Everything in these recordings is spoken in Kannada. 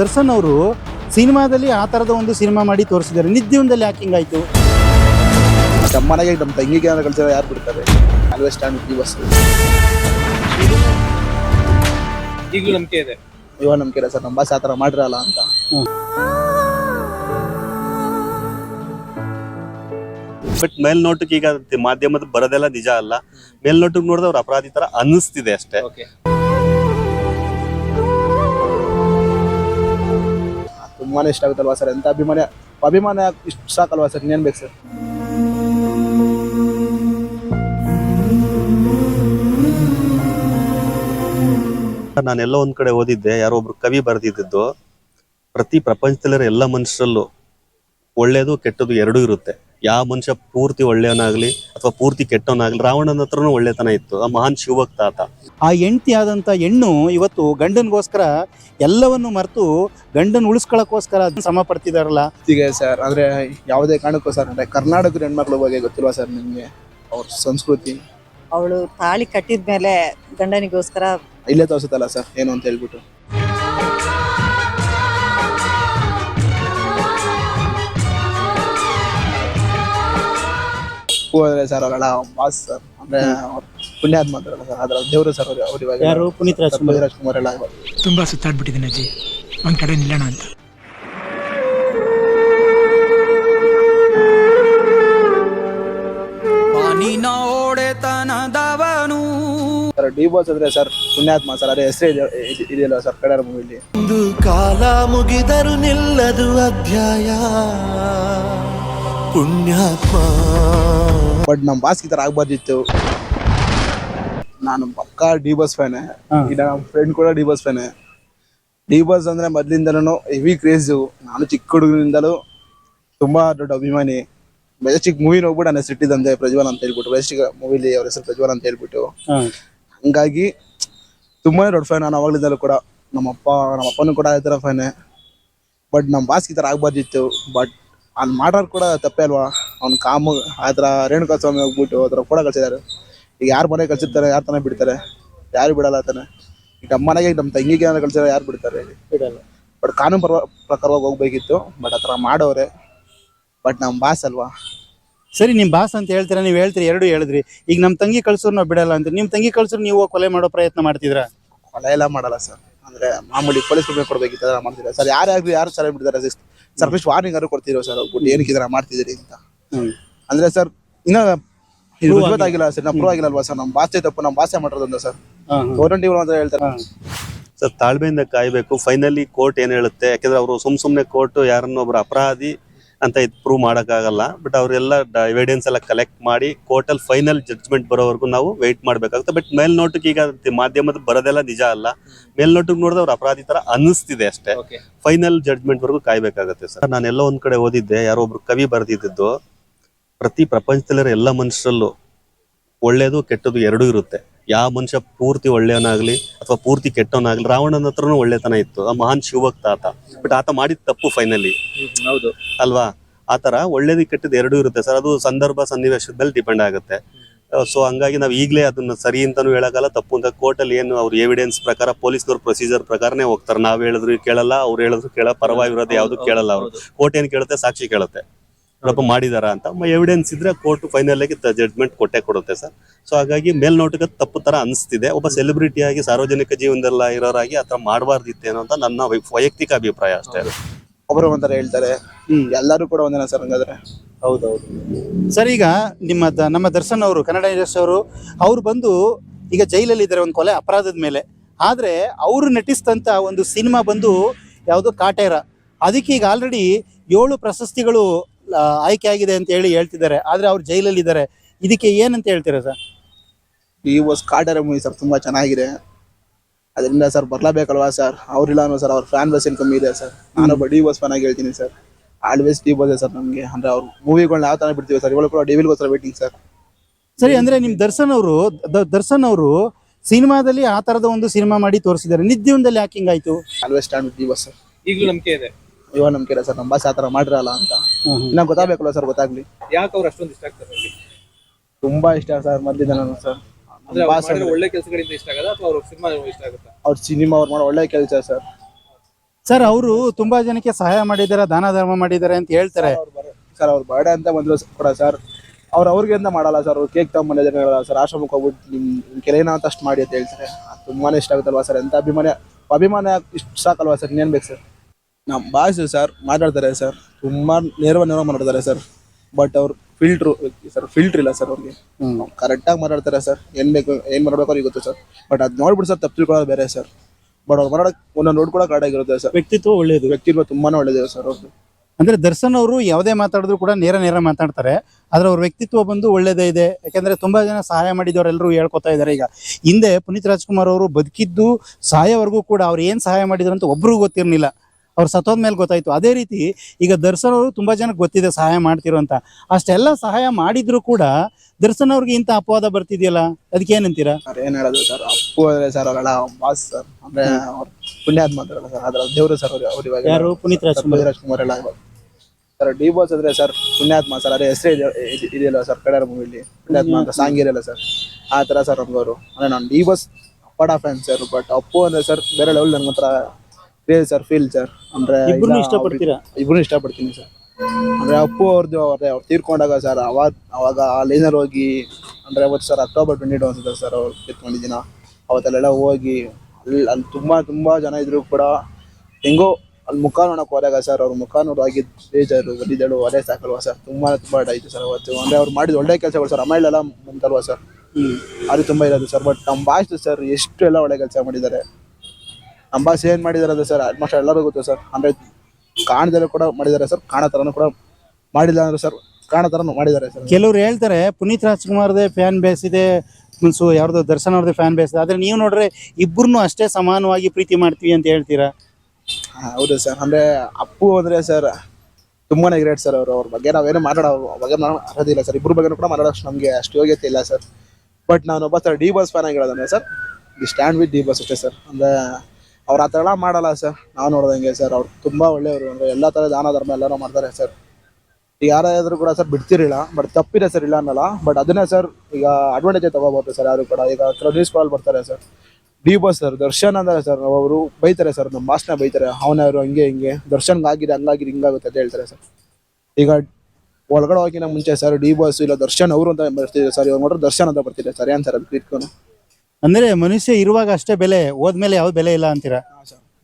ದರ್ಶನ್ ಅವರು ಸಿನಿಮಾದಲ್ಲಿ ಆ ತರದ ಒಂದು ಸಿನಿಮಾ ಮಾಡಿ ತೋರಿಸಿದ್ದಾರೆ. ನಿದ್ಯುಂದಲ್ಲಿ ಜೀವನದಲ್ಲಿ ಆಯ್ತು. ಹಿಂಗಾಯ್ತು ನಮ್ಮ ಮನೆಗೆ ನಮ್ಮ ತಂಗಿಗೆ ಏನಾದ್ರು ಕಳ್ಸಿದ್ರೆ ಯಾರು ಬಿಡ್ತಾರೆ? ಆಲ್ವೇಸ್ ಸ್ಟ್ಯಾಂಡ್ ಈ ಬಸ್. ಈಗಲೂ ನಂಬಿಕೆ ಇದೆ. ಇವಾಗ ನಂಬಿಕೆ ಇಲ್ಲ ಸರ್ ನಮ್ಮ ಬಸ್ ಆ ಥರ ಮಾಡಿರಲ್ಲ ಅಂತ. ಬಟ್ ಮೇಲ್ನೋಟಕ್ಕೆ ಈಗ ಮಾಧ್ಯಮದ ಬರೋದೆಲ್ಲ ನಿಜ ಅಲ್ಲ. ಮೇಲ್ನೋಟಕ್ಕೆ ನೋಡಿದ್ರೆ ಅವ್ರ ಅಪರಾಧಿ ತರ ಅನ್ನಿಸ್ತಿದೆ ಅಷ್ಟೇ. ತುಂಬಾನೇ ಇಷ್ಟ ಆಗುತ್ತಲ್ವಾ ಸರ್? ಎಂತ ಅಭಿಮಾನ ಅಭಿಮಾನ ಇಷ್ಟು ಸಾಕಲ್ವಾ ಸರ್? ಇನ್ನೇನ್ ಬೇಕು ಸರ್? ನಾನೆಲ್ಲ ಒಂದ್ ಕಡೆ ಓದಿದ್ದೆ, ಯಾರೋ ಒಬ್ರು ಕವಿ ಬರೆದಿದ್ದು ಪ್ರತಿ ಪ್ರಪಂಚದಲ್ಲಿರೋ ಎಲ್ಲ ಮನುಷ್ಯರಲ್ಲೂ ಒಳ್ಳೇದು ಕೆಟ್ಟದು ಎರಡೂ ಇರುತ್ತೆ. ಯಾವ ಮನುಷ್ಯ ಪೂರ್ತಿ ಒಳ್ಳೆಯವನಾಗ್ಲಿ ಅಥವಾ ಪೂರ್ತಿ ಕೆಟ್ಟವನಾಗ್ಲಿ ರಾವಣನ ಹತ್ರನೂ ಒಳ್ಳೆತನ ಇತ್ತು. ಆ ಮಹಾನ್ ಶಿವಭಕ್ತ ಆತ. ಆ ಹೆಂಡತಿ ಆದಂಥ ಹೆಣ್ಣು ಇವತ್ತು ಗಂಡನಿಗೋಸ್ಕರ ಎಲ್ಲವನ್ನು ಮರೆತು ಗಂಡನ್ ಉಳಿಸ್ಕೊಳ್ಳೋಕ್ಕೋಸ್ಕರ ಅದನ್ನ ಶ್ರಮ ಪಡ್ತಿದಾರಲ್ಲ ಈಗ ಸರ್ ಅಂದ್ರೆ ಯಾವುದೇ ಕಾರಣಕ್ಕೂ ಸರ್ ಅಂದ್ರೆ ಕರ್ನಾಟಕದ ಹೆಣ್ಮಕ್ಳ ಬಗ್ಗೆ ಗೊತ್ತಿಲ್ವಾ ಸರ್ ನಿಮ್ಗೆ? ಅವ್ರ ಸಂಸ್ಕೃತಿ? ಅವಳು ತಾಳಿ ಕಟ್ಟಿದ್ಮೇಲೆ ಗಂಡನಿಗೋಸ್ಕರ ಇಲ್ಲೇ ತೋರಿಸುತ್ತಲ್ಲ ಸರ್ ಏನು ಅಂತ ಹೇಳ್ಬಿಟ್ಟು. ಅಂದ್ರೆ ಸರ್ ಅವರೆಲ್ಲ ಬಾಸ್ ಸರ್ ಅಂದ್ರೆ ಪುಣ್ಯಾತ್ ಪುಣ್ಯಾತ್ಮ ಅಂತಾರಲ್ಲ ಸರ್ ಅದ್ರ ದೇವರು ಸರ್ ಅವ್ರು ಅವ್ರು ಇವಾಗ ಯಾರು? ಪುನೀತ್ ರಾಜ್ಕುಮಾರ್. ರಾಜ್ಕುಮಾರ್ ಎಲ್ಲ ಇವಾಗ ತುಂಬಾ ಸುತ್ತಾಡ್ಬಿಟ್ಟಿದ್ದೀನಿ ಅಜ್ಜಿ. ಒಂದ್ ಕಡೆ ನಿಲ್ಲೋಣ ಅಂತ. ಪಾನಿನ ಓಡೆತನದವನು ಸರ್ ಡಿ ಬಾಸ್ ಅಂದ್ರೆ ಸರ್ ಪುಣ್ಯಾತ್ಮ ಸರ್ ಅದೇ ಹೆಸರೇ ಇದೆಯಲ್ಲ ಸರ್ ಕಡರ್ ಮೂವಿಲಿ ಒಂದು ಕಾಲ ಮುಗಿದರು ನಿಲ್ಲದು ಅಧ್ಯಾಯ. ಪುಣ್ಯಾತ್ಮ. ಬಟ್ ನಮ್ ಬಾಸ್ ಈ ತರ ಆಗ್ಬಾರ್ದಿತ್ತು. ನಾನು ಪಕ್ಕಾ ಡಿ ಬಸ್ ಫ್ಯಾನೆ ಈಗ ನಮ್ಮ ಫ್ರೆಂಡ್ ಕೂಡ ಡಿ ಬಸ್ ಫ್ಯಾನೆ ಡಿ ಬಸ್ ಅಂದ್ರೆ ಮೊದ್ಲಿಂದಲೂ ಹೆವಿ ಕ್ರೇಜ್ ನಾನು ಚಿಕ್ಕ ಹುಡುಗರಿಂದಲೂ ತುಂಬಾ ದೊಡ್ಡ ಅಭಿಮಾನಿ. ಮೆಜೆಸ್ಟಿಕ್ ಮೂವಿ ನೋಡ್ಬಿಟ್ಟು ನನ್ನ ಹೆಸರು ಇಟ್ಟಿದ್ದಂತೆ ಪ್ರಜ್ವಲ್ ಅಂತ ಹೇಳ್ಬಿಟ್ಟು. ಮೆಜೆಸ್ಟಿಕ್ ಮೂವಿಲಿ ಅವ್ರ ಹೆಸರು ಪ್ರಜ್ವಲ್ ಅಂತ ಹೇಳ್ಬಿಟ್ಟು. ಹಂಗಾಗಿ ತುಂಬಾನೇ ದೊಡ್ಡ ಫ್ಯಾನ್ ನಾನು ಅವಾಗ್ಲಿಂದಲೂ ಕೂಡ. ನಮ್ಮಪ್ಪ ನಮ್ಮ ಅಪ್ಪನೂ ಕೂಡ ಆ ಥರ ಫ್ಯಾನೆ ಬಟ್ ನಮ್ಮ ಬಾಸ್ ಈ ಥರ ಆಗ್ಬಾರ್ದಿತ್ತು. ಬಟ್ ಅಲ್ಲಿ ಮಾಡೋರು ಕೂಡ ತಪ್ಪೇ ಅಲ್ವಾ? ಅವ್ನು ಕಾಮು ಆತರ ಥರ ರೇಣುಕಾ ಸ್ವಾಮಿ ಹೋಗ್ಬಿಟ್ಟು ಆ ಕೂಡ ಕಳ್ಸಿದ್ದಾರೆ ಈಗ ಯಾರು ಮನೆ ಕಳ್ಸಿರ್ತಾರೆ ಯಾರು ತಾನೇ ಬಿಡ್ತಾರೆ? ಯಾರು ಬಿಡಲ್ಲ ತಾನೆ? ಈಗ ನಮ್ಮ ಮನೆಗೆ ನಮ್ಮ ತಂಗಿಗೆ ಏನಾದ್ರು ಕಳ್ಸಿದ್ರೆ ಯಾರು ಬಿಡ್ತಾರೆ? ಬಿಡಲ್ಲ. ಬಟ್ ಕಾನೂನು ಪರ ಪ್ರಕಾರವಾಗಿ ಹೋಗ್ಬೇಕಿತ್ತು. ಬಟ್ ಆತರ ಥರ ಮಾಡೋರೆ. ಬಟ್ ನಮ್ಮ ಬಾಸ್ ಅಲ್ವಾ? ಸರಿ ನಿಮ್ಮ ಬಾಸ್ ಅಂತ ಹೇಳ್ತೀರಾ? ನೀವ್ ಹೇಳ್ತೀರಿ ಎರಡು ಹೇಳಿದ್ರಿ. ಈಗ ನಮ್ ತಂಗಿ ಕಳ್ಸೋರು ನಾವು ಬಿಡಲ್ಲ ಅಂತ. ನಿಮ್ಮ ತಂಗಿ ಕಳ್ಸೋರು ನೀವು ಕೊಲೆ ಮಾಡೋ ಪ್ರಯತ್ನ ಮಾಡ್ತಿದ್ರ? ಕೊಲೆ ಎಲ್ಲ ಮಾಡಲ್ಲ ಸರ್. ಅಂದ್ರೆ ಮಾಮೂಲಿ ಪೊಲೀಸ್ ಕಂಪ್ಲೇಂಟ್ ಕೊಡ್ಬೇಕಿತ್ತು ಮಾಡ್ತಿಲ್ಲ ಸರ್ ಯಾರು ಯಾರು ಸರ್ ಬಿಡ್ತಾರೆ ಸರ್ ಫಸ್ಟ್ ವಾರ್ನಿಂಗ್ ಆದ್ರೂ ಕೊಡ್ತಿರೋ ಸರ್ ಬಟ್ ಏನಕ್ಕೆ ಇದ್ರ ಮಾಡ್ತಿದ್ದೀರಿ ಅಂತ? ಅಂದ್ರೆ ಸರ್ ಇನ್ನ ಇದು ರುಜುವಾತಾಗಿಲ್ಲ ಸರ್ ನಾವು ಪ್ರೂವ್ ಆಗಿಲ್ಲಲ್ವಾ ಸರ್? ನಮ್ಮ ಭಾಷೆ ತಪ್ಪು ನಮ್ಮ ಭಾಷೆ ಮಾಡಿರೋದಲ್ಲ ಸರ್. ಗೌರ್ಮೆಂಟ್ ಇವ್ರು ಅಂತ ಹೇಳ್ತಾರೆ. ಸರ್ ತಾಳ್ಮೆಯಿಂದ ಕಾಯ್ಬೇಕು. ಫೈನಲಿ ಕೋರ್ಟ್ ಏನ್ ಹೇಳುತ್ತೆ? ಯಾಕಂದ್ರೆ ಅವರು ಸುಮ್ ಸುಮ್ನೆ ಕೋರ್ಟ್ ಯಾರನ್ನ ಒಬ್ರು ಅಪರಾಧಿ ಅಂತ ಇದು ಪ್ರೂವ್ ಮಾಡಕ್ಕಾಗಲ್ಲ. ಬಟ್ ಅವರೆಲ್ಲ ಎವಿಡೆನ್ಸ್ ಎಲ್ಲ ಕಲೆಕ್ಟ್ ಮಾಡಿ ಕೋರ್ಟ್ ಅಲ್ಲಿ ಫೈನಲ್ ಜಡ್ಜ್ಮೆಂಟ್ ಬರೋವರೆಗೂ ನಾವು ವೆಯ್ಟ್ ಮಾಡಬೇಕಾಗುತ್ತೆ. ಬಟ್ ಮೇಲ್ನೋಟಕ್ಕೆ ಈಗ ಮಾಧ್ಯಮದ ಬರೋದೆಲ್ಲ ನಿಜ ಅಲ್ಲ. ಮೇಲ್ನೋಟಕ್ಕೆ ನೋಡಿದ್ರೆ ಅವ್ರ ಅಪರಾಧಿ ತರ ಅನಿಸ್ತಿದೆ ಅಷ್ಟೇ. ಫೈನಲ್ ಜಡ್ಜ್ಮೆಂಟ್ ವರೆಗೂ ಕಾಯ್ಬೇಕಾಗತ್ತೆ ಸರ್. ನಾನೆಲ್ಲ ಒಂದ್ ಕಡೆ ಓದಿದ್ದೆ ಯಾರೋ ಒಬ್ರು ಕವಿ ಬರೆದಿದ್ದು ಪ್ರತಿ ಪ್ರಪಂಚದಲ್ಲಿರೋ ಎಲ್ಲ ಮನುಷ್ಯರಲ್ಲೂ ಒಳ್ಳೇದು ಕೆಟ್ಟದು ಎರಡೂ ಇರುತ್ತೆ. ಯಾವ ಮನುಷ್ಯ ಪೂರ್ತಿ ಒಳ್ಳೆಯವನಾಗ್ಲಿ ಅಥವಾ ಪೂರ್ತಿ ಕೆಟ್ಟವನಾಗ್ಲಿ ರಾವಣನ ಹತ್ರನೂ ಒಳ್ಳೆತನ ಇತ್ತು. ಆ ಮಹಾನ್ ಶಿವಭಕ್ತ ಆತ. ಬಟ್ ಆತ ಮಾಡಿದ ತಪ್ಪು ಫೈನಲಿ ಹೌದು. ಅಲ್ವಾ? ಆತರ ಒಳ್ಳೇದು ಕೆಟ್ಟದ್ದು ಎರಡೂ ಇರುತ್ತೆ ಸರ್. ಅದು ಸಂದರ್ಭ ಸನ್ನಿವೇಶದ ಮೇಲೆ ಡಿಪೆಂಡ್ ಆಗುತ್ತೆ ಸೊ ಹಂಗಾಗಿ ನಾವು ಈಗಲೇ ಅದನ್ನ ಸರಿ ಅಂತಾನು ಹೇಳಕ್ಕಾಗಲ್ಲ ತಪ್ಪು ಅಂತ ಕೋರ್ಟಲ್ಲಿ ಏನು ಅವ್ರ ಎವಿಡೆನ್ಸ್ ಪ್ರಕಾರ ಪೊಲೀಸ್ನವ್ರ ಪ್ರೊಸೀಜರ್ ಪ್ರಕಾರನೇ ಹೋಗ್ತಾರೆ. ನಾವ್ ಹೇಳಿದ್ರು ಕೇಳಲ್ಲ ಅವ್ರು ಹೇಳಿದ್ರು ಕೇಳ ಪರವಾಗಿರೋದು ಯಾವ್ದು ಕೇಳಲ್ಲ ಅವರು. ಕೋರ್ಟ್ ಏನ್ ಕೇಳುತ್ತೆ ಸಾಕ್ಷಿ ಕೇಳುತ್ತೆ. ಸ್ವಲ್ಪ ಮಾಡಿದಾರ ಅಂತ ಎವಿಡೆನ್ಸ್ ಇದ್ರೆ ಕೋರ್ಟ್ ಫೈನಲ್ ಆಗಿ ಜಡ್ಜ್ಮೆಂಟ್ ಕೊಟ್ಟೆ ಕೊಡುತ್ತೆ ಸರ್ ಸೊ ಹಾಗಾಗಿ ಮೇಲ್ನೋಟಕ್ಕೆ ತಪ್ಪು ತರ ಅನಿಸ್ತಿದೆ. ಒಬ್ಬ ಸೆಲೆಬ್ರಿಟಿ ಆಗಿ ಸಾರ್ವಜನಿಕ ಜೀವನದಲ್ಲ ಇರೋರಾಗಿ ಆತರ ಮಾಡಬಾರ್ದಿತ್ತೇನೋ ಅಂತ ನನ್ನ ವೈ- ವೈಯಕ್ತಿಕ ಅಭಿಪ್ರಾಯ ಅಷ್ಟೇ. ಅದು. ಒಬ್ಬರು ಒಂಥರ ಹೇಳ್ತಾರೆ. ಎಲ್ಲರೂ ಕೂಡ ಒಂದೇನ ಸರ್ ಹಂಗಾದ್ರೆ. ಹೌದೌದು. ಸರ್ ಈಗ ನಿಮ್ಮ ದ- ನಮ್ಮ ದರ್ಶನ್ ಅವರು ಕನ್ನಡ ಇಂಡಸ್ಟ್ರಿ ಅವರು ಅವ್ರು ಬಂದು ಈಗ ಜೈಲಲ್ಲಿ ಇದ್ದಾರೆ ಒಂದು ಕೊಲೆ ಅಪರಾಧದ ಮೇಲೆ. ಆದರೆ ಅವರು ನಟಿಸಿದಂತ ಒಂದು ಸಿನಿಮಾ ಬಂದು ಯಾವುದು ಕಾಟೇರ. ಅದಕ್ಕೆ ಈಗ ಆಲ್ರೆಡಿ ಏಳು ಪ್ರಶಸ್ತಿಗಳು ಆಯ್ಕೆ ಆಗಿದೆ ಅಂತ ಹೇಳಿ ಹೇಳ್ತಿದ್ದಾರೆ. ಆದ್ರೆ ಅವ್ರು ಜೈಲಲ್ಲಿ ಇದ್ದಾರೆ. ಇದಕ್ಕೆ ಏನಂತ ಹೇಳ್ತೀರಾ ಸರ್? ಈ ವಾಸ್ ಕಾಟರ ಮೂವಿ ಸರ್ ತುಂಬಾ ಚೆನ್ನಾಗಿದೆ. ಅದರಿಂದ ಸರ್ ಬರ್ಲೇಬೇಕಲ್ವಾ ಸರ್? ಅವ್ರಿಲ್ಲ ಅನ್ನೋ ಸರ್ ಅವ್ರ ಫ್ಯಾನ್ ಬೇಸ್ ಏನ್ ಕಮ್ಮಿ ಇದೆ ಸರ್. ನಾನು ಡಿ ವಾಸ್ ಫ್ಯಾನ್ ಆಗಿ ಹೇಳ್ತೀನಿ sir. Always D Boss sir ನಮಗೆ. ಅಂದ್ರೆ ಅವ್ರ ಮೂವಿಗಳನ್ನ ಯಾವ ತರ ಬಿಡ್ತೀವಿ ಸರ್? ಇವಾಗ ಕೂಡ ಡಿವಿಲ್ಗೋಸ್ಕರ ವೇಟಿಂಗ್ ಸರ್. ಸರಿ ಅಂದ್ರೆ ನಿಮ್ ದರ್ಶನ್ ಅವರು ದ- ದರ್ಶನ್ ಅವರು ಸಿನಿಮಾದಲ್ಲಿ ಆ ತರದ ಒಂದು ಸಿನಿಮಾ ಮಾಡಿ ತೋರಿಸಿದ್ದಾರೆ. ನಿಜ ಯಾಕಿಂಗ್ ಆಯ್ತು? Always stand with D Boss sir. ಈಗಲೂ ನಂಬಿಕೆ ಇದೆ. ಇವಾಗ ನಮ್ ಇಲ್ಲ ಸರ್ ನಮ್ಮ ಭಾಷೆ ಆತರ ಥರ ಮಾಡಿರಲ್ಲ ಅಂತ. ಇನ್ನ ಗೊತ್ತಾಗಬೇಕಲ್ಲ ಸರ್ ಗೊತ್ತಾಗ್ಲಿ. ಯಾಕೆ ಅವ್ರು ಅಷ್ಟೊಂದು ಇಷ್ಟ ಆಗ್ತಾರೆ? ತುಂಬಾ ಇಷ್ಟ ಸರ್ ಮೊದಲಿಂದ ನಾನು ಸರ್. ಅಂದ್ರೆ ಅವ್ರು ಬಾಸ್ ಮಾಡಿರೋ ಒಳ್ಳೆ ಕೆಲಸಗಳಿಂದ ಇಷ್ಟ ಆಗದ ಅಥವಾ ಅವ್ರ ಸಿನಿಮಾ ಇಷ್ಟ ಆಗುತ್ತೆ? ಅವ್ರ ಸಿನಿಮಾ ಅವ್ರು ಮಾಡೋ ಒಳ್ಳೆ ಕೆಲಸ ಸರ್. ಸರ್ ಅವರು ತುಂಬಾ ಜನಕ್ಕೆ ಸಹಾಯ ಮಾಡಿದ್ದಾರೆ ದಾನ ಧರ್ಮ ಮಾಡಿದ್ದಾರೆ ಅಂತ ಹೇಳ್ತಾರೆ. ಸರ್ ಅವ್ರ ಬರ್ಡೇ ಅಂತ ಬಂದ್ರು ಕೂಡ ಸರ್. ಅವ್ರು ಅವ್ರಿಗೆ ಅಂತ ಮಾಡಲ್ಲ ಸರ್ ಅವ್ರು ಕೇಕ್ ತಗೊಂಬಂದಿದ್ದಾರೆ ಹೇಳಲ್ಲ ಸರ್ ಆಶ್ರಮಕ್ಕೆ ಹೋಗ್ಬಿಟ್ಟು ನಿಮ್ ನಿಮ್ ಕೆಲೇನೋ ಅಂತ ಅಷ್ಟು ಮಾಡಿ ಅಂತ ಹೇಳ್ತಾರೆ. ಅದ್ ತುಂಬಾನೇ ಇಷ್ಟ ಆಗುತ್ತಲ್ವಾ ಸರ್ ಎಂತ ಅಭಿಮಾನ ಅಭಿಮಾನ ಇಷ್ಟ ಸಾಕಲ್ವಾ ಸರ್ ಇನ್ನೇನ್ ಬೇಕು ಸರ್? ನಮ್ಮ ಭಾಷೆ ಸರ್ ಮಾತಾಡ್ತಾರೆ ಸರ್ ತುಂಬಾ ನೇರವಾಗಿ ನೇರ ಮಾತಾಡ್ತಾರೆ ಸರ್ ಬಟ್ ಅವ್ರು ಫಿಲ್ಟ್ರು ಸರ್ ಫಿಲ್ಟ್ರ್ ಇಲ್ಲ ಸರ್ ಅವ್ರಿಗೆ. ಕರೆಕ್ಟಾಗಿ ಮಾತಾಡ್ತಾರೆ ಸರ್ ಏನ್ ಬೇಕು ಏನು ಮಾಡ್ಬೇಕು ಅವ್ರಿಗೆ ಗೊತ್ತು ಸರ್ ಬಟ್ ಅದ್ ನೋಡ್ಬಿಟ್ಟು ಸರ್ ತಪ್ಪು ತಿಳ್ಕೊಳ್ಳೋದು ಬೇರೆ ಸರ್ ಬಟ್ ಅವ್ರು ಮಾತಾಡಕ್ ಒಂದೊಂದು ನೋಡ್ ಕೂಡ ಕರೆಕ್ಟ್ ಆಗಿರುತ್ತೆ ಸರ್ ವ್ಯಕ್ತಿತ್ವ ಒಳ್ಳೆಯದು ವ್ಯಕ್ತಿತ್ವ ತುಂಬಾನೇ ಒಳ್ಳೆಯದು ಸರ್ ಅವ್ರದ್ದು ಅಂದ್ರೆ ದರ್ಶನ್ ಅವರು ಯಾವುದೇ ಮಾತಾಡಿದ್ರು ಕೂಡ ನೇರ ನೇರ ಮಾತಾಡ್ತಾರೆ. ಆದ್ರೆ ಅವ್ರ ವ್ಯಕ್ತಿತ್ವ ಬಂದು ಒಳ್ಳೇದೇ ಇದೆ. ಯಾಕಂದ್ರೆ ತುಂಬಾ ಜನ ಸಹಾಯ ಮಾಡಿದವರೆಲ್ಲರೂ ಹೇಳ್ಕೊತಾ ಇದ್ದಾರೆ ಈಗ. ಹಿಂದೆ ಪುನೀತ್ ರಾಜ್ಕುಮಾರ್ ಅವರು ಬದುಕಿದ್ದು ಸಹಾಯವರೆಗೂ ಕೂಡ ಅವ್ರು ಏನ್ ಸಹಾಯ ಮಾಡಿದ್ರು ಅಂತ ಒಬ್ರಿಗೂ ಗೊತ್ತಿರ್ಲಿಲ್ಲ. ಅವ್ರು ಸತ್ತೋದ ಮೇಲೆ ಗೊತ್ತಾಯ್ತು. ಅದೇ ರೀತಿ ಈಗ ದರ್ಶನ್ ಅವರು ತುಂಬಾ ಜನಕ್ಕೆ ಗೊತ್ತಿದೆ ಸಹಾಯ ಮಾಡ್ತಿರೋ ಅಂತ ಅಷ್ಟೆಲ್ಲ ಸಹಾಯ ಮಾಡಿದ್ರು ಕೂಡ ದರ್ಶನ್ ಅವ್ರಿಗೆ ಇಂಥ ಅಪವಾದ ಬರ್ತಿದೆಯಲ್ಲ? ಅದಕ್ಕೆ ಏನಂತೀರಾ ಸರ್ ಏನ್ ಹೇಳೋದು ಸರ್? ಅಪ್ಪು ಅಂದ್ರೆ ಸರ್ ಅವರ ಬಾಸ್ ಸರ್. ಅಂದ್ರೆ ಅವ್ರ ಪುಣ್ಯಾತ್ಮ ಅಂತಾರಲ್ಲ ಸರ್ ಅದ್ರ ದೇವರು ಸರ್ ಅವ್ರು ಅವ್ರು ಇವಾಗ. ಯಾರು? ಪುನೀತ್ ರಾಜ್ಕುಮಾರ್. ಪುನೀತ್ ರಾಜ್ಕುಮಾರ್ ಎಲ್ಲ ಇವಾಗ ಸರ್ ಡಿ ಬಾಸ್ ಅಂದ್ರೆ ಸರ್ ಪುಣ್ಯಾತ್ಮ ಸರ್ ಅದೇ ಹೆಸರೇ ಇದೆಯಲ್ಲ ಸರ್ ಕಡಾರ ಮೂವಿಲಿ. ಪುಣ್ಯಾತ್ಮ ಅಂತ ಸಾಂಗ್ ಇರಲ್ಲ ಸರ್. ಆ ತರ ಸರ್ ಅವರು ಅಂದ್ರೆ ನಾನು ಡಿ ಬಾಸ್ ಅಪ್ಪಡ ಫ್ಯಾನ್ ಸರ್ ಬಟ್ ಅಪ್ಪು ಅಂದ್ರೆ ಸರ್ ಬೇರೆ ಲೆವೆಲ್ ನನ್ ಹತ್ರ ಕ್ರೇಜ್ ಸರ್ ಫೀಲ್ ಸರ್ ಅಂದ್ರೆ ಇಬ್ಬರು ಈಗ ಇಷ್ಟಪಡ್ತೀರಾ? ಇಬ್ಬರು ಇಷ್ಟಪಡ್ತೀನಿ ಸರ್ ಅಂದ್ರೆ ಅಪ್ಪು ಅವ್ರದ್ದು ಅವ್ರೆ ಅವ್ರು ತೀರ್ಕೊಂಡಾಗ ಸರ್ ಅವಾಗ ಅವಾಗ ಆ ಲೈನಲ್ಲಿ ಹೋಗಿ ಅಂದ್ರೆ ಅವತ್ತು ಸರ್ ಅಕ್ಟೋಬರ್ ಟ್ವೆಂಟಿ ಟು ಅನ್ಸುತ್ತೆ ಸರ್ ಅವ್ರು ಕಿತ್ಕೊಂಡಿದ್ದೀನ ಅವತ್ತಲ್ಲೆಲ್ಲ ಹೋಗಿ ಅಲ್ಲಿ ಅಲ್ಲಿ ತುಂಬಾ ತುಂಬಾ ಜನ ಇದ್ರು ಕೂಡ. ಹೆಂಗೋ ಅಲ್ಲಿ ಮುಖ ನೋಡಕ್ ಹೋದಾಗ ಸರ್ ಅವ್ರ ಮುಖ ನೋಡುವಾಗಿ ಬೇಜಾರು ಬಂದಿದ್ದಳು ಅದೇ ಸಾಕಲ್ವಾ ಸರ್ ತುಂಬಾ ತುಂಬಾ ಆಯ್ತು ಸರ್ ಅವತ್ತು. ಅಂದ್ರೆ ಅವ್ರು ಮಾಡಿದ ಒಳ್ಳೆ ಕೆಲಸಗಳು ಸರ್ ಅಮ್ಮಾಯಿಲೆಲ್ಲ ಬಂತಲ್ವಾ ಸರ್ ಅದು ತುಂಬಾ ಇರೋದು ಸರ್ ಬಟ್ ನಮ್ಮ ಭಾಷೆ ಸರ್ ಎಷ್ಟು ಎಲ್ಲ ಒಳ್ಳೆ ಕೆಲಸ ಮಾಡಿದ್ದಾರೆ. ಭಾಷೆ ಏನ್ ಮಾಡಿದಾರೆ ಸರ್ ಆಲ್ಮೋಸ್ಟ್ ಎಲ್ಲರಿಗೂ ಗೊತ್ತು ಸರ್ ಅಂದ್ರೆ ಕಾಣದಲ್ಲೂ ಕೂಡ ಮಾಡಿದ್ದಾರೆ ಸರ್ ಕಾಣತರನು ಥರನೂ ಕೂಡ ಮಾಡಿಲ್ಲ ಅಂದ್ರೆ ಸರ್ ಕಾಣತರನು ಥರ ಮಾಡಿದ್ದಾರೆ ಸರ್ ಕೆಲವ್ರು ಹೇಳ್ತಾರೆ ಪುನೀತ್ ರಾಜ್ಕುಮಾರ್ದೇ ಫ್ಯಾನ್ ಬೇಸ್ ಇದೆ ಮುನ್ಸು ಯಾರ್ದು ದರ್ಶನ್ ಅವ್ರದ್ದು ಫ್ಯಾನ್ ಬೇಸ್ ಆದ್ರೆ ನೀವು ನೋಡ್ರೆ ಇಬ್ಬರು ಅಷ್ಟೇ ಸಮಾನವಾಗಿ ಪ್ರೀತಿ ಮಾಡ್ತೀವಿ ಅಂತ ಹೇಳ್ತೀರಾ? ಹೌದು ಸರ್ ಅಂದ್ರೆ ಅಪ್ಪು ಅಂದ್ರೆ ಸರ್ ತುಂಬಾನೇ ಗ್ರೇಟ್ ಸರ್ ಅವರು. ಅವ್ರ ಬಗ್ಗೆ ನಾವೇನು ಮಾತಾಡೋ ಬಗ್ಗೆ ಅರೋದಿಲ್ಲ ಸರ್ ಇಬ್ಬರ ಬಗ್ಗೆ ಕೂಡ ಮಾತಾಡೋಷ್ಟು ನಮಗೆ ಅಷ್ಟು ಯೋಗ್ಯತೆ ಇಲ್ಲ ಸರ್ ಬಟ್ ನಾನೊಬ್ಬ sir D bus fan ಆಗಿರೋದಂದ್ರೆ sir the stand with D Boss ಅಷ್ಟೇ ಸರ್ ಅಂದ್ರೆ ಅವ್ರು ಆ ಥರ ಎಲ್ಲ ಮಾಡಲ್ಲ ಸರ್. ನಾವು ನೋಡ್ದಂಗೆ ಸರ್. ಅವ್ರು ತುಂಬಾ ಒಳ್ಳೆಯವರು. ಅಂದ್ರೆ ಎಲ್ಲ ಥರ ದಾನ, ಧರ್ಮ ಎಲ್ಲರೂ ಮಾಡ್ತಾರೆ ಸರ್. ಈಗ ಯಾರಾದರೂ ಕೂಡ ಸರ್ ಬಿಡ್ತಿರಲಿಲ್ಲ. ಬಟ್ ತಪ್ಪಿದೆ ಸರ್ ಇಲ್ಲ ಅನ್ನಲ್ಲ. ಬಟ್ ಅದನ್ನೇ ಸರ್ ಈಗ ಅಡ್ವಾಂಟೇಜ್ ತಗೋಬೋದು ಸರ್ ಯಾರು ಕೂಡ. ಈಗ ಕೆಲವು ಕಾಲ್ ಬರ್ತಾರೆ sir. D Boss sir, Darshan ಅಂದರೆ ಸರ್. ಅವರು ಬೈತಾರೆ ಸರ್. ನಮ್ಮ ಭಾಷಣ ಬೈತಾರೆ. ಅವನವರು ಹಂಗೆ, ಹಿಂಗೆ. ದರ್ಶನ್ಗೆ ಆಗಿದೆ, ಹಂಗಾಗಿದೆ, ಹಿಂಗಾಗುತ್ತೆ ಅಂತ ಹೇಳ್ತಾರೆ ಸರ್. ಈಗ ಒಳಗಡೆ ಹೋಗಿನ ಮುಂಚೆ ಸರ್ ಡಿ ಬಸ್ ಇಲ್ಲ, ದರ್ಶನ್ ಅವರು ಅಂತ ಬರ್ತಿದ್ದಾರೆ ಸರ್. ಇವಾಗ ನೋಡ್ರೆ ದರ್ಶನ್ ಅಂತ ಬರ್ತಿದ್ದಾರೆ ಸರ್. ಏನ್ ಸರ್ ಅದು ಇಟ್ಕೊಂಡು? ಅಂದ್ರೆ ಮನುಷ್ಯ ಇರುವಾಗ ಅಷ್ಟೇ ಬೆಲೆ ಹೋದ್ಮೇಲೆ ಯಾವ ಬೆಲೆ ಇಲ್ಲ ಅಂತೀರಾ?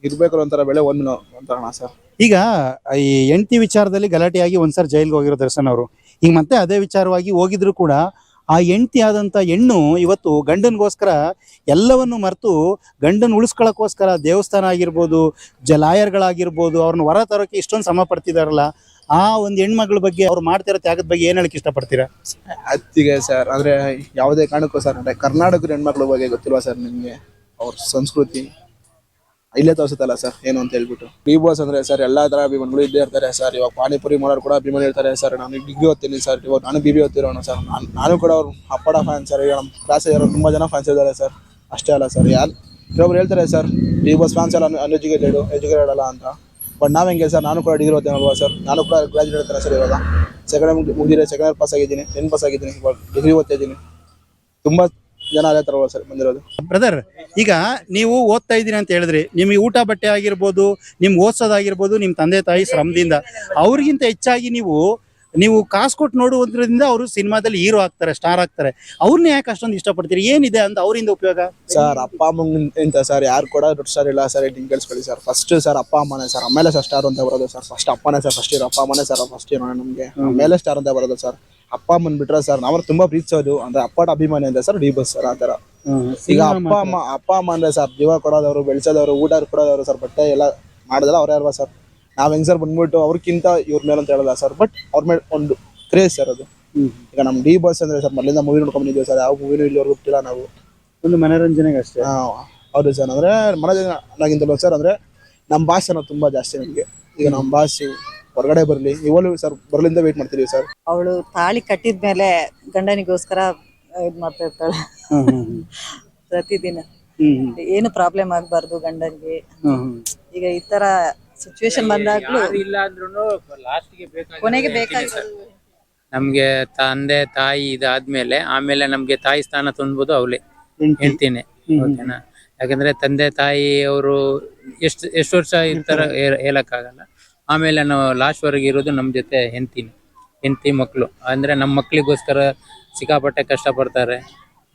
ಇರ್ಬೇಕು ಒಂಥರ ಬೆಳೆ ಒಂದು ಒಂಥರ ಸರ್. ಈಗ ಈ ಹೆಂಡತಿ ವಿಚಾರದಲ್ಲಿ ಗಲಾಟೆಯಾಗಿ ಒಂದ್ಸರಿ ಜೈಲ್ಗೆ ಹೋಗಿರೋ ದರ್ಶನ್ ಅವರು. ಈಗ ಮತ್ತೆ ಅದೇ ವಿಚಾರವಾಗಿ ಹೋಗಿದ್ರು ಕೂಡ ಆ ಹೆಂಡತಿ ಆದಂತ ಹೆಣ್ಣು ಇವತ್ತು ಗಂಡನ್ಗೋಸ್ಕರ ಎಲ್ಲವನ್ನು ಮರೆತು ಗಂಡನ್ ಉಳಿಸ್ಕೊಳಕ್ಕೋಸ್ಕರ ದೇವಸ್ಥಾನ ಆಗಿರ್ಬೋದು ಜಲಾಯರ್ಗಳಾಗಿರ್ಬೋದು ಲಾಯರ್ಗಳಾಗಿರ್ಬೋದು ಅವ್ರನ್ನ ಹೊರ ತರೋಕೆ ಇಷ್ಟೊಂದು ಶ್ರಮ ಪಡ್ತಿದಾರಲ್ಲ. ಆ ಒಂದು ಹೆಣ್ಮಕ್ಳ ಬಗ್ಗೆ ಅವ್ರು ಮಾಡ್ತಿರೋ ತ್ಯಾಗದ ಬಗ್ಗೆ ಏನ್ ಹೇಳಕ್ ಇಷ್ಟಪಡ್ತೀರಾ? ಅತ್ತಿಗೆ ಸರ್, ಅಂದ್ರೆ ಯಾವುದೇ ಕಾರಣಕ್ಕೂ ಸರ್, ಅಂದ್ರೆ ಕರ್ನಾಟಕದ ಹೆಣ್ಮಕ್ಳ ಬಗ್ಗೆ ಗೊತ್ತಿಲ್ವಾ ಸರ್ ನಿಮ್ಗೆ? ಅವ್ರ ಸಂಸ್ಕೃತಿ? ಇಲ್ಲೇ ತೋರಿಸುತ್ತಲ್ಲ ಸರ್, ಏನು ಅಂತ ಹೇಳ್ಬಿಟ್ಟು. ಬಿ ಬಾಸ್ ಅಂದ್ರೆ ಸರ್, ಎಲ್ಲಾ ತರ ಅಭಿಮಾನಿಗಳು ಇದ್ದೇ ಇರ್ತಾರೆ ಸರ್. ಇವಾಗ ಪಾನಿಪುರಿ ಮಾಡೋರು ಕೂಡ ಅಭಿಮಾನಿ ಇರ್ತಾರೆ ಸರ್. ನಾನು ಡಿಗ್ರಿ ಓದ್ತೀನಿ ಸರ್. ಇವಾಗ ನಾನು ಬಿ ಬಿ ಓದ್ತಿರೋನು ಸರ್. ನಾನು ಕೂಡ ಅವ್ರು ಅಪ್ಪಡ ಫ್ಯಾನ್ ಸರ್. ಈಗ ನಮ್ಮ ಕ್ಲಾಸ್ ತುಂಬಾ ಜನ ಫ್ಯಾನ್ಸ್ ಇದ್ದಾರೆ ಸರ್. ಅಷ್ಟೇ ಅಲ್ಲ ಸರ್, ಯಾರು ಕೆಲವೊಬ್ರು ಹೇಳ್ತಾರೆ ಸರ್ ಬಿ ಬಾಸ್ ಫ್ಯಾನ್ಸ್ ಎಲ್ಲ ಅನ್ಎಜುಕೇಟೆಡ್ ಎಜುಕೇಟೆಡ್ ಅಲ್ಲ ಅಂತ. ಬಟ್ ನಾವು ಹೆಂಗೆ ಸರ್? ನಾನು ಕೂಡ ಡಿಗ್ರಿ ಓದ್ತೇನಲ್ವಾ ಸರ್? ನಾನು ಕೂಡ ಗ್ರಾಜುಯೇಟ್ ಇರ್ತಾರೆ ಸರ್ ಇವಾಗ. ಸೆಕೆಂಡ್ ಮುಗಿದಿದೆ. ಸೆಕೆಂಡ್ ಇಯರ್ ಪಾಸ್ ಆಗಿದ್ದೀನಿ. ಟೆನ್ ಪಾಸ್ ಆಗಿದ್ದೀನಿ. ಇವಾಗ ಡಿಗ್ರಿ ಓದ್ತಾ ಇದ್ದೀನಿ. ತುಂಬಾ ಜನ ಅದೇ ಥರ ಸರ್ ಬಂದಿರೋದು. ಬ್ರದರ್ ಈಗ ನೀವು ಓದ್ತಾ ಇದ್ದೀರಿ ಅಂತ ಹೇಳಿದ್ರಿ. ನಿಮಗೆ ಊಟ ಬಟ್ಟೆ ಆಗಿರ್ಬೋದು, ನಿಮ್ಗೆ ಓದ್ಸೋದಾಗಿರ್ಬೋದು ನಿಮ್ಮ ತಂದೆ ತಾಯಿ ಶ್ರಮದಿಂದ. ಅವ್ರಿಗಿಂತ ಹೆಚ್ಚಾಗಿ ನೀವು ನೀವು ಕಾಸು ಕೊಟ್ಟು ನೋಡುವುದರಿಂದ ಅವರು ಸಿನಿಮಾದಲ್ಲಿ ಹೀರೋ ಆಗ್ತಾರೆ ಸ್ಟಾರ್ ಆಗ್ತಾರೆ. ಅವ್ರನ್ನ ಯಾಕೆ ಅಷ್ಟೊಂದು ಇಷ್ಟಪಡ್ತೀರಿ? ಏನಿದೆ ಅಂತ ಅವರಿಂದ ಉಪಯೋಗ? ಸರ್ ಅಪ್ಪ ಅಮ್ಮಂಗಿಂತ ಸರ್ ಯಾರು ಕೂಡ ದೊಡ್ಡ ಸರ್ ಇಲ್ಲ ಸರ್ ಕೇಳಿಸ್ಕೊಳ್ಳಿ ಸರ್. ಫಸ್ಟ್ ಸರ್ ಅಪ್ಪ ಅಮ್ಮನೇ ಸರ್. ಆಮೇಲೆ ಸರ್ ಸ್ಟಾರ್ ಅಂತ ಬರೋದು ಸರ್. ಫಸ್ಟ್ ಅಪ್ಪನೇ ಸರ್ ಫಸ್ಟ್ ಇರೋ ಅಪ್ಪ ಅಮ್ಮನೇ ಸರ್ ಫಸ್ಟ್ ಇರೋಣ ನಮಗೆ. ಆಮೇಲೆ ಸ್ಟಾರ್ ಅಂತ ಬರೋದು ಸರ್. ಅಪ್ಪ ಅಮ್ಮನ್ ಬಿಟ್ರೆ ಸರ್ ನಾವು ತುಂಬಾ ಪ್ರೀತಿಸೋದು. ಅಂದ್ರೆ ಅಪ್ಪಟ ಅಭಿಮಾನಿ ಅಂತ ಸರ್ ಡಿ ಬಸ್ ಸರ್ ಆತರ ಈಗ ಅಪ್ಪ ಅಮ್ಮ ಅಪ್ಪ ಅಮ್ಮ ಅಂದ್ರೆ ಸರ್ ಜೀವ ಕೊಡೋದವರು ಬೆಳೆಸೋದವರು ಊಟ ಕೊಡೋದವ್ರು ಸರ್ ಬಟ್ಟೆ ಎಲ್ಲ ಮಾಡಿದ್ರೆ ಅವ್ರೇ ಅಲ್ವಾ ಸರ್? ನಾವ್ ಹೆಂಗ್ ಸರ್ ಬಂದ್ಬಿಟ್ಟು ಅವ್ರಕ್ಕಿಂತ ಇವ್ರ ಮೇಲೆ ಅಂತ ಹೇಳಲ್ಲ ಸರ್ ಬಟ್ ಅವ್ರ ಮೇಲೆ ಒಂದು ಕ್ರೇಜ್ ಸರ್ ಅದು. ಈಗ ನಮ್ ಡಿ ಬಾಸ್ ಅಂದ್ರೆ ಸರ್ ಮೊದಲಿಂದ ಮೂವಿ ನೋಡ್ಕೊಂಡ್ ಬಂದಿದ್ದೀವಿ ಸರ್ ಯಾವ ಮೂವಿನೂ ಇಲ್ಲಿವರೆಗೂ ಬಿಟ್ಟಿಲ್ಲ ನಾವು. ಒಂದು ಮನೋರಂಜನೆಗೆ ಅಷ್ಟೇ. ಹಾ, ಹೌದು ಸರ್ ಅಂದ್ರೆ ಮನೋರಂಜನೆಗಿಂತಲೂ ಸರ್ ಅಂದ್ರೆ ನಮ್ಮ ಭಾಷೆ ಅನ್ನೋದು ತುಂಬಾ ಜಾಸ್ತಿ ನಮ್ಗೆ. ಈಗ ನಮ್ಮ ಭಾಷೆ ಹೊರಗಡೆ ಬರಲಿ ಇವಾಗಲೂ ಸರ್ ಬರ್ಲಿಂದ ವೇಟ್ ಮಾಡ್ತಿದೀವಿ ಸರ್ ಅವಳು ತಾಳಿ ಕಟ್ಟಿದ್ಮೇಲೆ ಗಂಡನಿಗೋಸ್ಕರ ಇದ್ ಮಾಡ್ತಾ ಇರ್ತಾಳೆ. ಪ್ರತಿದಿನ. ಏನು ಪ್ರಾಬ್ಲಮ್ ಆಗ್ಬಾರ್ದು ಗಂಡನಿಗೆ. ಈಗ ಈ ತರ ಸಿಚುವೇಶನ್ ಬಂದಾಗ್ಲೂ ಇಲ್ಲ ಅಂದ್ರೂ ಲಾಸ್ಟ್ಗೆ ಬೇಕಾಗಿ ಕೊನೆಗೆ ಬೇಕಾಗಿ ನಮ್ಗೆ ತಂದೆ ತಾಯಿ ಇದಾದ್ಮೇಲೆ ಆಮೇಲೆ ನಮ್ಗೆ ತಾಯಿ ಸ್ಥಾನ ತುಂಬೋದು ಅವಳೆ ಹೇಳ್ತೀನಿ ಓಕೆನಾ? ಯಾಕಂದ್ರೆ ತಂದೆ ತಾಯಿ ಅವರು ಎಷ್ಟು ಎಷ್ಟು ವರ್ಷ ಇರ್ತಾರ. ಹೇಳಕ್ಕಾಗಲ್ಲ. ಆಮೇಲೆ ನಾವು ಲಾಸ್ಟ್ ವರೆಗೆ ಇರೋದು ನಮ್ಮ ಜೊತೆ ಹೆಂಡ್ತಿನಿ. ಹೆಂಡತಿ ಮಕ್ಕಳು ಅಂದ್ರೆ ನಮ್ಮ ಮಕ್ಕಳಿಗೋಸ್ಕರ ಸಿಕ್ಕಾಪಟ್ಟೆ ಕಷ್ಟಪಡ್ತಾರೆ.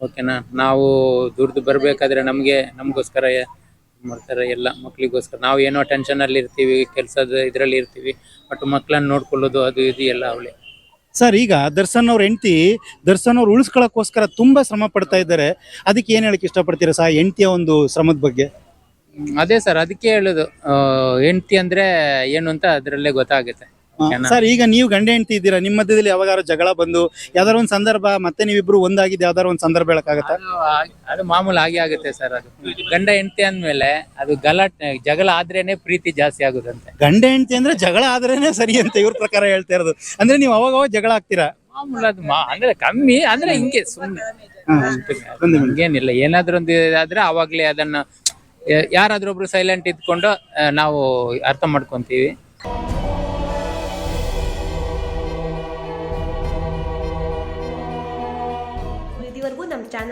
ಓಕೆನಾ? ನಾವು ದುಡ್ದು ಬರ್ಬೇಕಾದ್ರೆ ನಮ್ಗೆ ನಮಗೋಸ್ಕರ ಮಾಡ್ತಾರೆ ಎಲ್ಲ ಮಕ್ಕಳಿಗೋಸ್ಕರ ನಾವು ಏನೋ ಟೆನ್ಷನ್ ಅಲ್ಲಿ ಇರ್ತೀವಿ ಕೆಲಸದ ಇದರಲ್ಲಿ ಇರ್ತೀವಿ ಬಟ್ ಮಕ್ಕಳನ್ನ ನೋಡ್ಕೊಳ್ಳೋದು ಅದು ಇದು ಎಲ್ಲ ಅವಳೆ. ಸರ್ ಈಗ ದರ್ಶನ್ ಅವ್ರ ಹೆಂಡತಿ ದರ್ಶನ್ ಅವ್ರು ಉಳಿಸ್ಕೊಳ್ಳೋಕ್ಕೋಸ್ಕರ ತುಂಬಾ ಶ್ರಮ ಪಡ್ತಾ ಇದ್ದಾರೆ. ಅದಕ್ಕೆ ಏನ್ ಹೇಳಕ್ ಇಷ್ಟಪಡ್ತೀರಾ ಸಹ ಹೆಂಡತಿಯ ಒಂದು ಶ್ರಮದ ಬಗ್ಗೆ? ಅದೇ ಸರ್ ಅದಕ್ಕೆ ಹೇಳೋದು ಹೆಂಡತಿ ಅಂದ್ರೆ ಏನು ಅಂತ ಅದರಲ್ಲೇ ಗೊತ್ತಾಗುತ್ತೆ? ಸರ್ ಈಗ ನೀವು ಗಂಡ ಹೆಂಡತಿ ಇದ್ದೀರಾ? ನಿಮ್ಮ ಮಧ್ಯದಲ್ಲಿ ಯಾವಾಗಾರ ಜಗಳ ಬಂದು ಯಾವ್ದಾರ ಒಂದ್ ಸಂದರ್ಭ ಮತ್ತೆ ನೀವಿಬ್ರು ಒಂದಾಗಿದ್ದು ಯಾವ್ದಾರ ಒಂದ್ ಸಂದರ್ಭ ಹೇಳಕ್ಕಾಗತ್ತಾ? ಅದು ಆ- ಅದು ಮಾಮೂಲು ಆಗಿ ಆಗುತ್ತೆ ಸರ್ ಅದು. ಗಂಡ ಹೆಂಡತಿ ಅಂದ್ಮೇಲೆ ಅದು ಗಲಾಟೆ ಜಗಳ ಆದ್ರೇನೆ ಪ್ರೀತಿ ಜಾಸ್ತಿ ಆಗುದಂತೆ. ಗಂಡ ಹೆಂಡತಿ ಅಂದ್ರೆ ಜಗಳ ಆದ್ರೇನೆ ಸರಿ ಅಂತ ಇವ್ರ ಪ್ರಕಾರ ಹೇಳ್ತಾ ಇರೋದು. ಅಂದ್ರೆ ನೀವು ಅವಾಗ ಅವಾಗ ಜಗಳ ಆಗ್ತೀರಾ? ಮಾಮೂಲು ಅದು ಮಾ ಅಂದ್ರೆ ಕಮ್ಮಿ ಅಂದ್ರೆ ಹಿಂಗೆ ಸುಮ್ಮನೆ ಏನಿಲ್ಲ ಹಂಗೇನಿಲ್ಲ. ಏನಾದ್ರೂ ಒಂದು ಆದ್ರೆ ಅವಾಗ್ಲೇ ಅದನ್ನ ಯಾರಾದ್ರೊಬ್ರು ಯಾರಾದ್ರೂ ಒಬ್ರು ಸೈಲೆಂಟ್ ಇದ್ಕೊಂಡು ಆ, ನಾವು ಅರ್ಥ ಮಾಡ್ಕೊಂತೀವಿ.